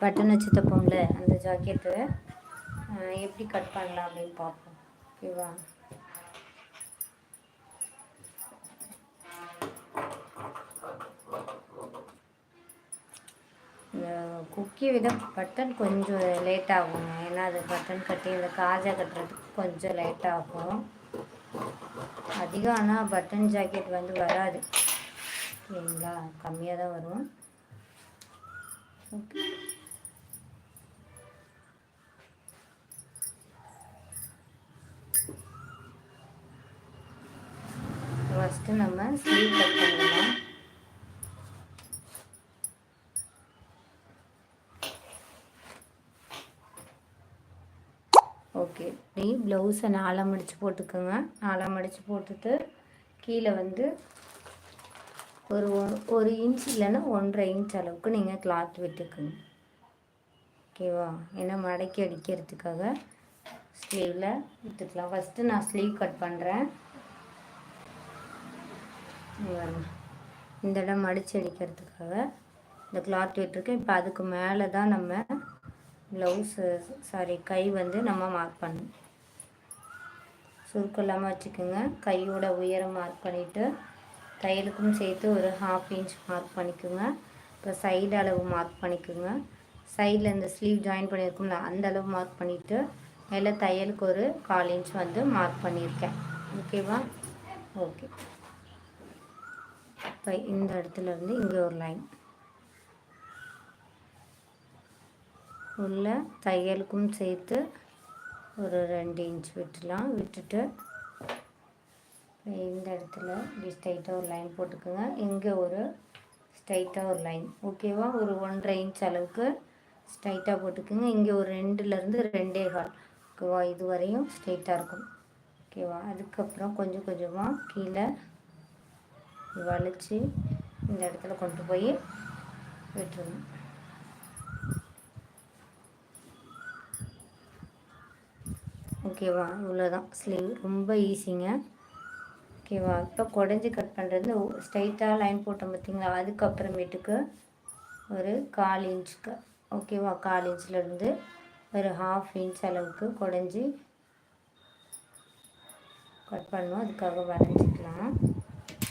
Button வச்சு தைப்போம்ல அந்த jacket. எப்படி கட் பண்ணலாம் அப்படின்னு பார்ப்போம். ஓகேவா? இந்த குக்கி விட பட்டன் கொஞ்சம் லேட் ஆகும். ஏன்னா அது பட்டன் கட்டி இந்த காஜா கட்டுறதுக்கு கொஞ்சம் லேட் ஆகும். அதிகம் ஆனால் பட்டன் ஜாக்கெட் வந்து வராது. சரிங்களா? கம்மியாக தான் வரும். ஓகே. ஃபஸ்ட்டு நம்ம ஸ்லீவ் கட் பண்ணலாம். ஓகே இப்படி ப்ளவுஸை நாலாம் மடித்து போட்டுக்கோங்க. நாலாம் மடித்து போட்டுட்டு கீழே வந்து ஒரு ஒரு இன்ச் இல்லைன்னா ஒன்றரை இன்ச் அளவுக்கு நீங்கள் கிளாத் விட்டுக்குங்க. ஓகேவா ஏன்னா மடக்கி அடிக்கிறதுக்காக ஸ்லீவில் விட்டுக்கலாம். ஃபஸ்ட்டு நான் ஸ்லீவ் கட் பண்ணுறேன் இந்த இடம் மடித்து அடிக்கிறதுக்காக இந்த கிளாத் விட்டுருக்கேன். இப்போ அதுக்கு மேலே தான் நம்ம ப்ளவுஸு சாரி கை வந்து நம்ம மார்க் பண்ணணும். சுருக்கம் இல்லாமல் வச்சுக்கோங்க. கையோட உயரம் மார்க் பண்ணிவிட்டு தையலுக்கும் சேர்த்து ஒரு ஹாஃப் இன்ச் மார்க் பண்ணிக்கோங்க. இப்போ சைடு அளவு மார்க் பண்ணிக்கோங்க. சைடில் இந்த ஸ்லீவ் ஜாயின் பண்ணியிருக்கோம்ல அந்த அளவு மார்க் பண்ணிவிட்டு மேலே தையலுக்கு ஒரு கால் இன்ச் வந்து மார்க் பண்ணியிருக்கேன். ஓகேவா ஓகே இப்போ இந்த இடத்துல இருந்து இங்கே ஒரு லைன் உள்ள தையலுக்கும் சேர்த்து ஒரு ரெண்டு இன்ச் விட்டுலாம் விட்டுட்டு இந்த இடத்துல இப்படி ஸ்ட்ரைட்டாக ஒரு லைன் போட்டுக்கோங்க. இங்கே ஒரு ஸ்ட்ரைட்டாக ஒரு லைன் ஓகேவா ஒரு ஒன்றரை இன்ச் அளவுக்கு ஸ்ட்ரைட்டாக போட்டுக்கோங்க. இங்கே ஒரு ரெண்டுலேருந்து ரெண்டே கால். ஓகேவா இது வரையும் ஸ்ட்ரைட்டாக இருக்கும். ஓகேவா அதுக்கப்புறம் கொஞ்சம் கொஞ்சமாக கீழே வலித்து இந்த இடத்துல கொண்டு போய் விட்டுருணும் ஓகேவா இவ்வளோதான் ஸ்லீவ் ரொம்ப ஈஸிங்க ஓகேவா இப்போ குடஞ்சி கட் பண்ணுறது ஸ்ட்ரைட்டாக லைன் போட்டோம் பார்த்தீங்களா? அதுக்கப்புறமேட்டுக்கு ஒரு கால் இன்ச்சுக்கு ஓகேவா கால் இன்ச்லேருந்து ஒரு ஹாஃப் இன்ச் அளவுக்கு குடஞ்சி கட் பண்ணும் அதுக்காக வரைஞ்சிக்கலாம்.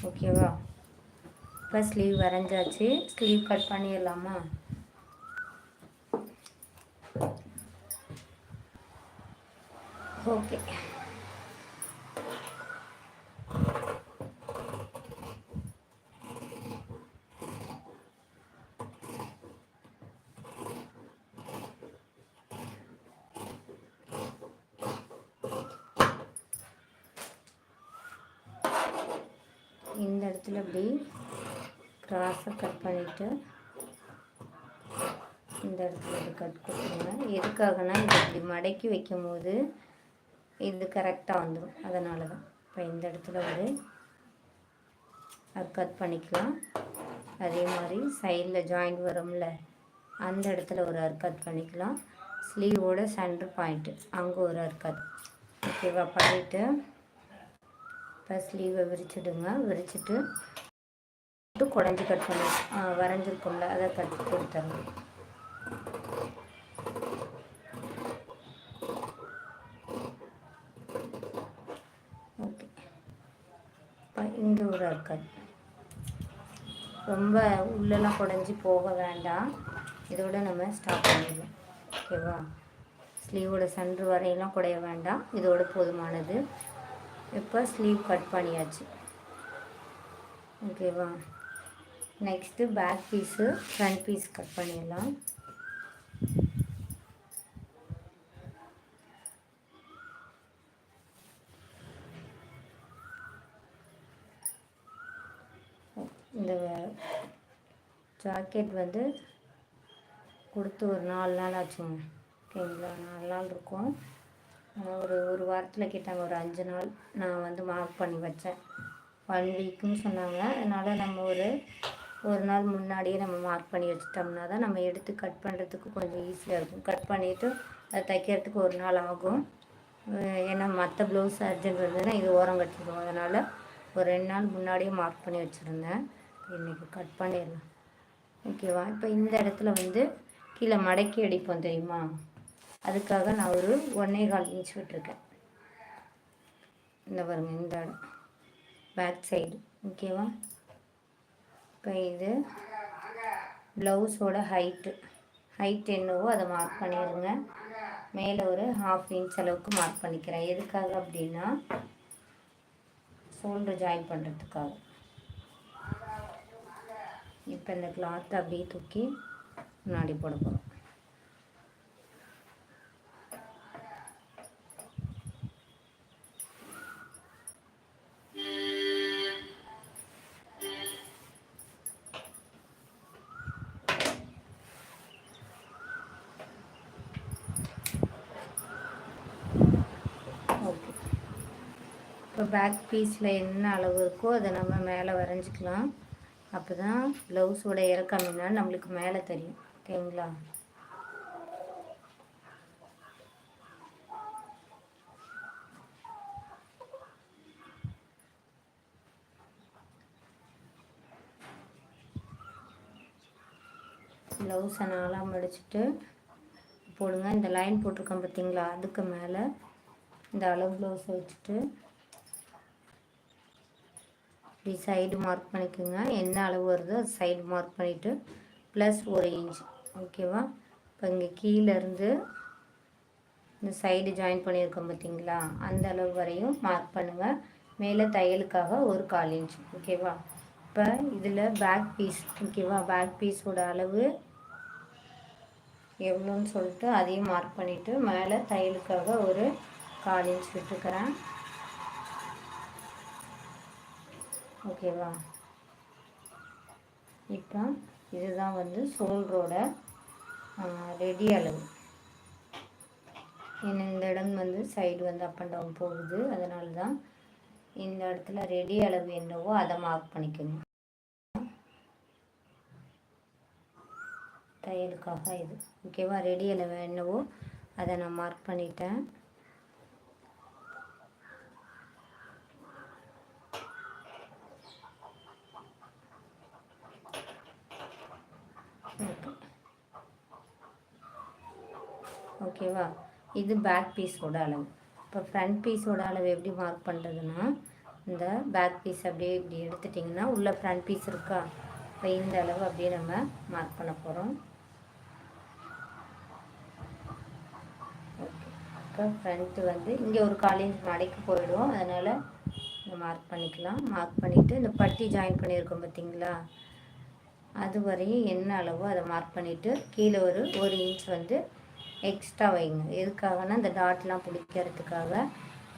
ஓகேவா இப்போ ஸ்லீவ் வரைஞ்சாச்சு. ஸ்லீவ் கட் பண்ணிடலாமா? ஓகே இந்த இடத்துல அப்படி கிராஸை கட் பண்ணிவிட்டு இந்த இடத்துல கட் கொடுத்துருங்க. எதுக்காகனா இது இப்படி மடக்கி வைக்கும் போது இது கரெக்டாக வந்துடும் அதனால தான் இப்போ இந்த இடத்துல ஒரு அது கட் பண்ணிக்கலாம். அதே மாதிரி சைடில் ஜாயிண்ட் வரும்ல அந்த இடத்துல ஒரு அர்க்கட் பண்ணிக்கலாம். ஸ்லீவோட சென்டர் பாயிண்ட்டு அங்கே ஒரு அர்க்கட் ஓகேவா பண்ணிவிட்டு இப்போ ஸ்லீவை விரிச்சிடுங்க. விரிச்சிட்டு குடஞ்சி கட் பண்ணி வரைஞ்சிருக்கும்ல அதை கட் கொடுத்துருங்க இந்த ஒரு அர்க்கட் ரொம்ப உள்ளெல்லாம் குடஞ்சி போக வேண்டாம். இதோட நம்ம ஸ்டார்ட் பண்ணிடலாம். ஓகேவா? ஸ்லீவோட சென்ட்ரு வரையெல்லாம் குடைய வேண்டாம். இதோட போதுமானது. இப்போ ஸ்லீவ் கட் பண்ணியாச்சு? ஓகேவா next back piece front piece cut பண்ணிடலாம். இந்த ஜாக்கெட் வந்து கொடுத்து ஒரு நாலு நாள் ஆச்சுங்க. ஓகேங்களா? நாலு நாள் இருக்கும். ஒரு ஒரு வாரத்தில் கேட்டாங்க ஒரு அஞ்சு நாள் நான் வந்து மார்க் பண்ணி வச்சேன். ஒன் வீக்குன்னு சொன்னாங்க. அதனால் நம்ம ஒரு ஒரு நாள் முன்னாடியே நம்ம மார்க் பண்ணி வச்சிட்டோம்னா தான் நம்ம எடுத்து கட் பண்ணுறதுக்கு கொஞ்சம் ஈஸியாக இருக்கும். கட் பண்ணிவிட்டு அதை தைக்கிறதுக்கு ஒரு நாள் ஆகும். ஏன்னா மற்ற ப்ளவுஸ் அர்ஜென்ட் வந்ததுன்னா இது ஓரம் கட்டிடுவோம் அதனால் ஒரு ரெண்டு நாள் முன்னாடியே மார்க் பண்ணி வச்சுருந்தேன். இன்றைக்கி கட் பண்ணிடலாம். ஓகேவா இப்போ இந்த இடத்துல வந்து கீழே மடக்கி அடிப்போம் தெரியுமா? அதுக்காக நான் ஒரு ஒன்றே கால் இன்ச் விட்டுருக்கேன். இந்த பாருங்க இந்த இடம் பேக் சைடு ஓகேவா இப்போ இது ப்ளவுஸோட ஹைட்டு ஹைட் என்னவோ அதை மார்க் பண்ணிடுங்க மேலே ஒரு ஹாஃப் இன்ச் அளவுக்கு மார்க் பண்ணிக்கிறேன். எதுக்காக அப்படின்னா ஷோல்டர் ஜாயின் பண்ணுறதுக்காக இப்போ இந்த கிளாத்தை அப்படியே தூக்கி முன்னாடி போட போகிறோம் பேக் பீஸில் என்ன அளவு இருக்கோ அதை நம்ம மேலே வரைஞ்சிக்கலாம். அப்போ தான் ப்ளவுஸோட இறக்கம் என்னன்னு நம்மளுக்கு மேலே தெரியும். ஓகேங்களா ப்ளவுஸை நாளாக மடிச்சுட்டு போடுங்க. இந்த லைன் போட்டிருக்கோம் பார்த்தீங்களா அதுக்கு மேலே இந்த அளவு ப்ளவுஸை வச்சுட்டு இப்படி சைடு மார்க் பண்ணிக்கோங்க. என்ன அளவு வருதோ அது சைடு மார்க் பண்ணிவிட்டு ப்ளஸ் ஒரு இன்ச் ஓகேவா இப்போ இங்கே கீழேருந்து இந்த சைடு ஜாயின் பண்ணியிருக்கோம் பார்த்தீங்களா? அந்த அளவு வரையும் மார்க் பண்ணுங்கள் மேலே தையலுக்காக ஒரு கால் இன்ச் ஓகேவா இப்போ இதில் பேக் பீஸ் ஓகேவா பேக் பீஸோட அளவு எவ்வளோன்னு சொல்லிட்டு அதையும் மார்க் பண்ணிவிட்டு மேலே தையலுக்காக ஒரு கால் இன்ச் விட்டுக்கிறேன். ஓகேவா? இப்போ இதுதான் வந்து சோல்ரோட ரெடி அளவு. ஏன்னா இந்த இடம் வந்து சைடு வந்து அப் அண்ட் டவுன் போகுது. அதனால தான் இந்த இடத்துல ரெடி அளவு என்னவோ அதை மார்க் பண்ணிக்கணும். தையலுக்காக இது. ஓகேவா? ரெடி அளவு என்னவோ அதை நான் மார்க் பண்ணிட்டேன். ஓகேவா? இது பேக் பீஸோட அளவு. இப்போ ஃப்ரண்ட் பீஸோட அளவு எப்படி மார்க் பண்ணுறதுன்னா இந்த பேக் பீஸ் அப்படியே இப்படி எடுத்துட்டிங்கன்னா உள்ளே ஃப்ரண்ட் பீஸ் இருக்கா? இப்போ இந்த அளவு அப்படியே நம்ம மார்க் பண்ண போகிறோம் ஓகே. இப்போ ஃப்ரண்ட்டு வந்து இங்கே ஒரு காலேஜ் மடைக்கு போயிடும். அதனால் இந்த மார்க் பண்ணிக்கலாம். மார்க் பண்ணிவிட்டு இந்த பட்டி ஜாயின் பண்ணியிருக்கோம் பார்த்தீங்களா? அது வரையும் என்ன அளவோ அதை மார்க் பண்ணிவிட்டு கீழே ஒரு ஒரு இன்ச் வந்து எக்ஸ்ட்ரா வைங்க. எதுக்காகனா இந்த டாட்லாம் பிடிக்கிறதுக்காக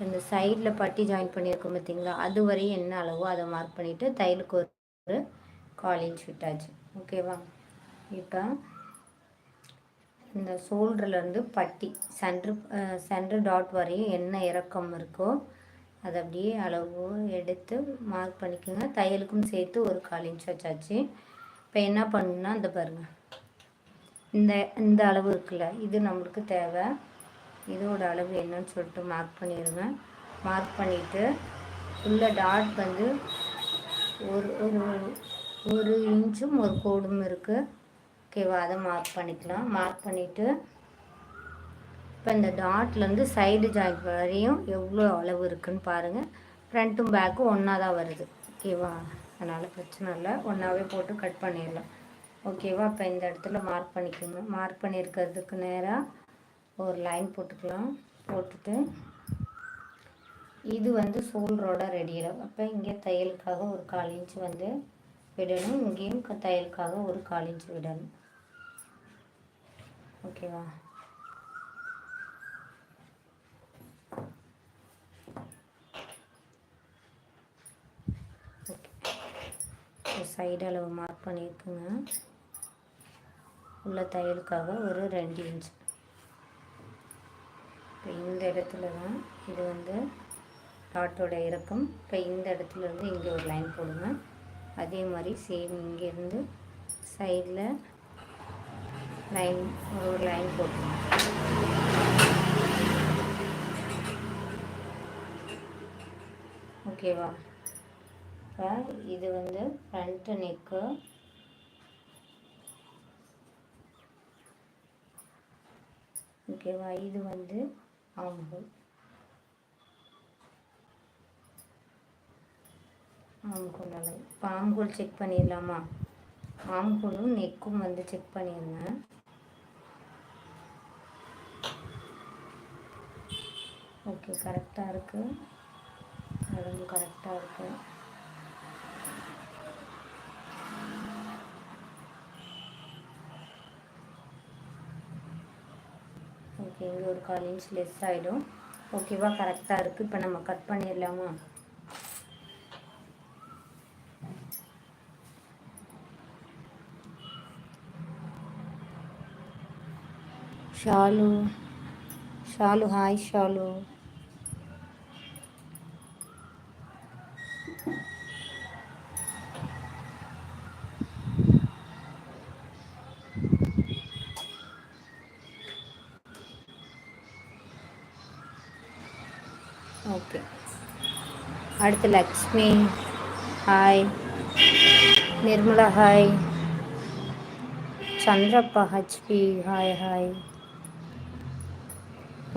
இந்த சைடில் பட்டி ஜாயின் பண்ணியிருக்கோம் பார்த்தீங்களா அது வரையும் என்ன அளவோ அதை மார்க் பண்ணிவிட்டு தையலுக்கு ஒரு கால் இன்ச் விட்டாச்சு ஓகேவா இப்போ இந்த ஷோல்டர்லேருந்து பட்டி சென்ட்ரு சென்ட்ரு டாட் வரையும் என்ன இறக்கம் இருக்கோ அதை அப்படியே அளவு எடுத்து மார்க் பண்ணிக்கோங்க. தையலுக்கும் சேர்த்து ஒரு கால் இன்ச் வச்சாச்சு இப்போ என்ன பண்ணுன்னா இந்த பாருங்கள் இந்த இந்த அளவு இருக்குல்ல இது நம்மளுக்கு தேவை. இதோட அளவு என்னன்னு சொல்லிட்டு மார்க் பண்ணிடுங்க மார்க் பண்ணிவிட்டு உள்ள டாட் வந்து ஒரு ஒரு ஒரு இன்ச்சும் ஒரு கோடும் இருக்குது ஓகேவா அதை மார்க் பண்ணிக்கலாம். மார்க் பண்ணிவிட்டு இப்போ இந்த டாட்லேருந்து சைடு ஜாயிண்ட் வரையும் எவ்வளோ அளவு இருக்குன்னு பாருங்கள் ஃப்ரண்ட்டும் பேக்கும் ஒன்றா தான் வருது. ஓகேவா அதனால் பிரச்சனை இல்லை. ஒன்றாவே போட்டு கட் பண்ணிடலாம். ஓகேவா? இப்போ இந்த இடத்துல மார்க் பண்ணிக்கோங்க. மார்க் பண்ணியிருக்கிறதுக்கு நேராக ஒரு லைன் போட்டுக்கலாம். போட்டுட்டு இது வந்து சோல்ரோட ரெடியில் அப்போ இங்கே தையலுக்காக ஒரு கால் இன்ச் வந்து விடணும். இங்கேயும் தையலுக்காக ஒரு கால் இன்ச் விடணும். ஓகேவா? ஓகே. சைடு அளவு மார்க் பண்ணியிருக்குங்க உள்ள தையலுக்காக ஒரு ரெண்டு இன்ச். இப்போ இந்த இடத்துல தான் இது வந்து டாட்டோட இறக்கம். இப்போ இந்த இடத்துல இருந்து இங்கே ஒரு லைன் போடுங்க. அதே மாதிரி சேம் இங்கேருந்து சைடில் லைன் ஒரு லைன் போட்டுருங்க. ஓகேவா இப்போ இது வந்து ஃப்ரண்ட்டு நெக்கு ஓகேவா? இது வந்து ஆம்பூல் ஆம்கோல் அளவு இப்போ ஆம்கோல் செக் பண்ணிடலாமா? ஆம்கோலும் நெக்கும் வந்து செக் பண்ணிடுங்க ஓகே கரெக்டாக இருக்குது உடம்பு கரெக்டாக இருக்குது ஓகே இங்கே ஒரு கால் இன்ச் லெஸ் ஆகிடும் ஓகேவா கரெக்டாக இருக்குது இப்போ நம்ம கட் பண்ணிடலாமா? ஷாலு ஷாலு ஹாய் ஷாலு ஓகே அடுத்து லக்ஷ்மி. ஹாய் நிர்மலா ஹாய் சந்திரப்பா ஹச்பி ஹாய் ஹாய்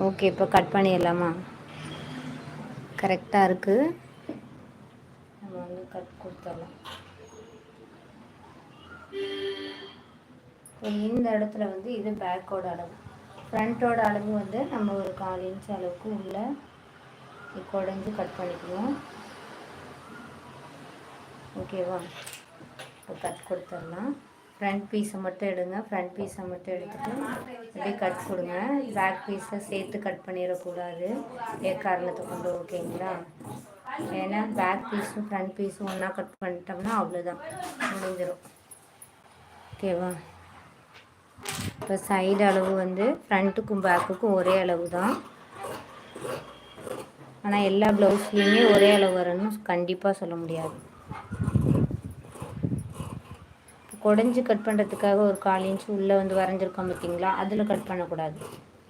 ஓகே இப்போ கட் பண்ணிடலாமா? கரெக்டாக இருக்குது நம்ம வந்து கட் கொடுத்துடலாம். இப்போ இந்த இடத்துல வந்து இது பேக்கோட அளவு. ஃப்ரண்ட்டோட அளவு வந்து நம்ம ஒரு கால் இன்ச் அளவுக்கு உள்ள குடஞ்சி கட் பண்ணிக்குவோம். ஓகேவா? இப்போ கட் கொடுத்துடலாம். ஃப்ரண்ட் பீஸை மட்டும் எடுங்க. ஃப்ரண்ட் பீஸை மட்டும் எடுத்துகிட்டு அப்படியே கட் கொடுங்க. பேக் பீஸை சேர்த்து கட் பண்ணிடக்கூடாது. ஏ காரணத்தை கொண்டு ஓகேங்களா? ஏன்னா பேக் பீஸும் ஃப்ரண்ட் பீஸும் ஒன்றா கட் பண்ணிட்டோம்னா அவ்வளோதான் முடிஞ்சிடும் ஓகேவா? இப்போ சைடு அளவு வந்து ஃப்ரண்ட்டுக்கும் பேக்குக்கும் ஒரே அளவு தான் ஆனால் எல்லா ப்ளவுஸ்லேயுமே ஒரே அளவு வரணும்னு கண்டிப்பாக சொல்ல முடியாது. குடஞ்சி கட் பண்ணுறதுக்காக ஒரு கால் இன்ச் உள்ளே வந்து வரைஞ்சிருக்கோம் பார்த்தீங்களா அதில் கட் பண்ணக்கூடாது.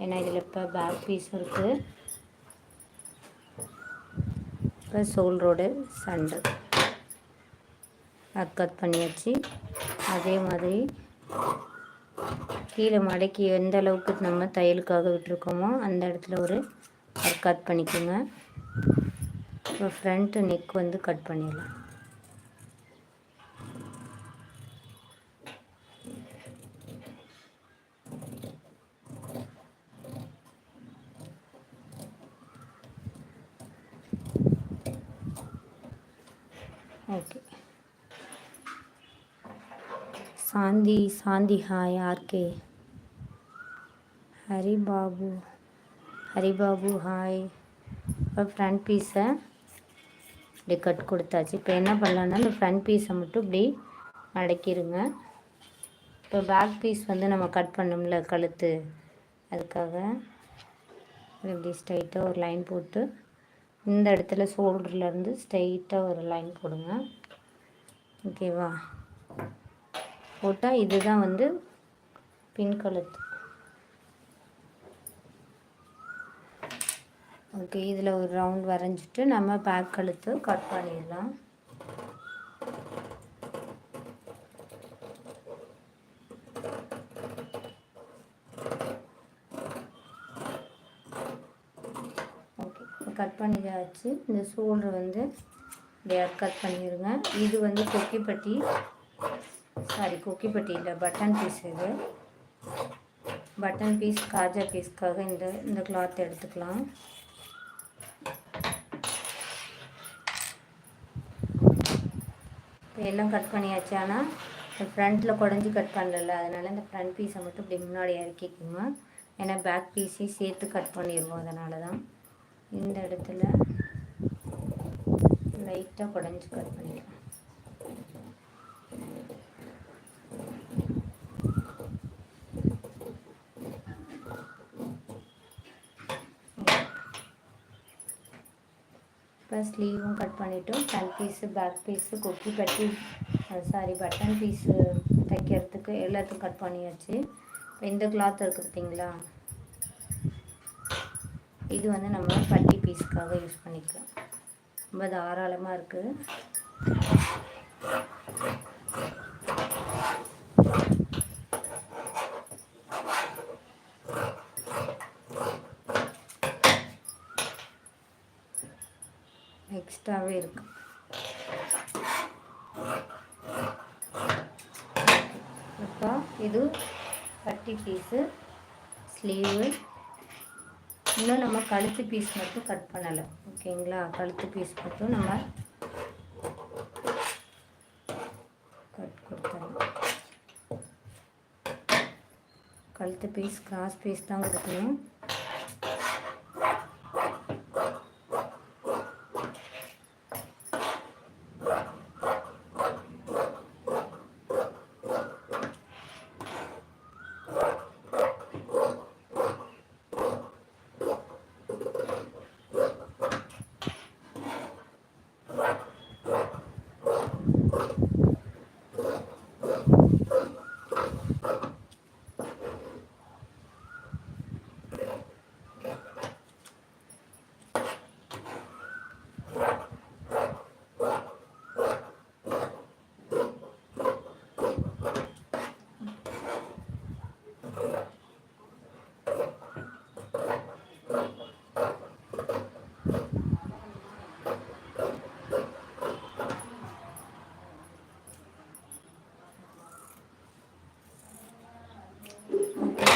ஏன்னா இதில் இப்போ பேக் பீஸ் இருக்குது இப்போ சோல்ரோடு சண்டை அது கட் பண்ணியாச்சு. அதே மாதிரி கீழே மடக்கி எந்த அளவுக்கு நம்ம தையலுக்காக விட்டுருக்கோமோ அந்த இடத்துல ஒரு கட் பண்ணிக்கோங்க. இப்போ ஃப்ரண்ட்டு நெக் வந்து கட் பண்ணிடலாம். Okay Shanti Shanti hi RK Haribabu Haribabu hi இப்போ ஃப்ரண்ட் பீஸை இப்படி கட் கொடுத்தாச்சு. இப்போ என்ன பண்ணலான்னா இந்த ஃப்ரண்ட் பீஸை மட்டும் இப்படி அடக்கிடுங்க இப்போ பேக் பீஸ் வந்து நம்ம கட் பண்ணோம்ல கழுத்து. அதுக்காக இப்படி ஸ்ட்ரைட்டாக ஒரு லைன் போட்டு இந்த இடத்துல ஷோல்டர்லேருந்து ஸ்ட்ரைட்டாக ஒரு லைன் போடுங்க. ஓகேவா போட்டால் இதுதான் வந்து பின் கழுத்து. ஓகே இதில் ஒரு ரவுண்ட் வரைஞ்சிட்டு நம்ம பேக் கழுத்து கட் பண்ணிடலாம். வச்சு இந்த ஷோல்டர் வந்து இப்படியா கட் பண்ணிடுங்க இது வந்து கொக்கிப்பட்டி சாரி கொக்கிப்பட்டி இல்லை பட்டன் பீஸ் இது. பட்டன் பீஸ் காஜா பீஸ்க்காக இந்த இந்த கிளாத் எடுத்துக்கலாம். இப்போ எல்லாம் கட் பண்ணியாச்சு. ஆனால் ஃப்ரண்ட்டில் குடஞ்சி கட் பண்ணல. அதனால் இந்த ஃப்ரண்ட் பீஸை மட்டும் இப்படி முன்னாடி இறக்கிக்குங்க. ஏன்னா பேக் பீஸையும் சேர்த்து கட் பண்ணிடுவோம் அதனால தான் இந்த இடத்துல லைட்டாக குடஞ்சி கட் பண்ணிக்கலாம் இப்போ ஸ்லீவும் கட் பண்ணிவிட்டோம் ஃப்ரண்ட் பீஸு பேக் பீஸு கொக்கி பட்டி சாரி பட்டன் பீஸு தைக்கிறதுக்கு எல்லாத்துக்கும் கட் பண்ணியாச்சு. இப்போ இந்த கிளாத் இருக்குது பார்த்தீங்களா இது வந்து நம்ம பட்டி பீஸ்க்காக யூஸ் பண்ணிக்கலாம். ரொம்ப தாராளமாக இருக்குது எக்ஸ்ட்ராவே இருக்குது இப்போ இது பட்டி பீஸு ஸ்லீவு இன்னும் நம்ம கழுத்து பீஸ் மட்டும் கட் பண்ணலை. ஓகேங்களா? கழுத்து பீஸ் மட்டும் நம்ம கட் கொடுத்துடலாம். கழுத்து பீஸ் கிராஸ் பீஸ் தான் கொடுக்கணும்.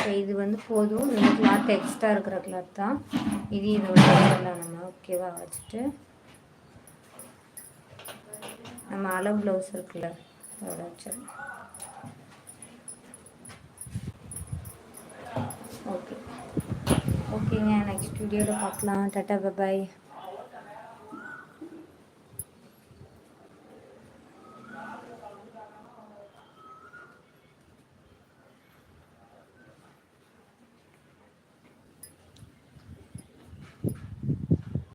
ஸோ இது வந்து போதும். இந்த கிளாத் எக்ஸ்ட்ரா இருக்கிற கிளாத் தான். இது இதோட பண்ணலாம் நம்ம ஓகேவா வச்சுட்டு. நம்ம அளவு ப்ளவுஸ் இருக்குல்ல அதோட வச்சிடலாம். ஓகே ஓகேங்க நெக்ஸ்ட் வீடியோவில் பார்க்கலாம். டட்டா பாய்